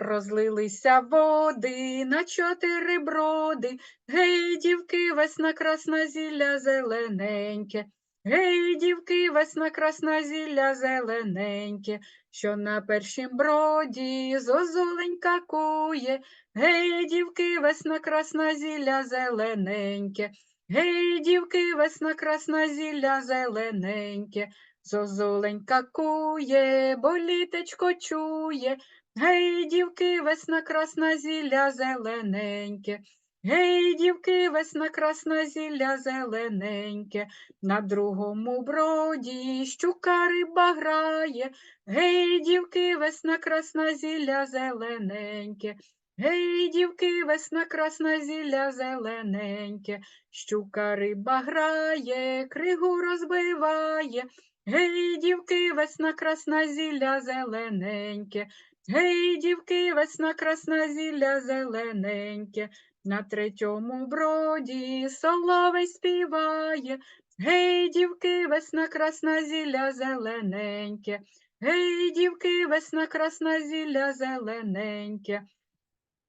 Розлилися води на чотири броди, гей, дівки, весна красна зілля зелененьке. Гей, дівки, весна красна зілля зелененьке, що на першім броді зозуленька кує. Гей, дівки, весна красна зілля зелененьке. Гей, дівки, весна красна зілля зелененьке. Зозуленька кує, бо літечко чує. Гей, дівки, весна красна зілля зелененьке. Гей, дівки, весна красна зілля зелененьке. На другому броді щука риба грає. Гей, дівки, весна красна зілля зелененьке. Гей, дівки, весна красна зілля зелененьке. Щука риба грає, кригу розбиває. Гей, дівки, весна красна зілля зелененьке. Гей, дівки, весна красна зілля зелененьке. На третьому броді соловей співає. Гей, дівки, весна красна зілля зелененьке. Гей, дівки, весна красна зілля зелененьке.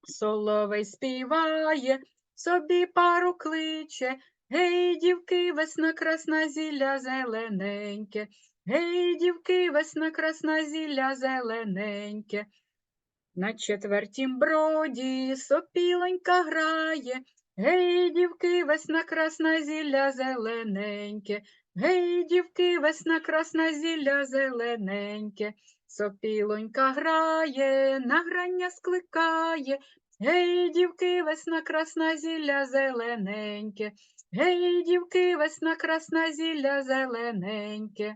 Соловей співає, собі пару кличе. Гей, дівки, весна красна зілля зелененьке. Гей, дівки, весна красна зілля зелененьке. На четвертім броді сопілонька грає. Гей, дівки, весна красна зілля зелененьке. Гей, дівки, весна красна зілля зелененьке. Сопілонька грає, на грання скликає. Гей, дівки, весна красна зілля зелененьке. Гей, дівки, весна красна зілля зелененьке.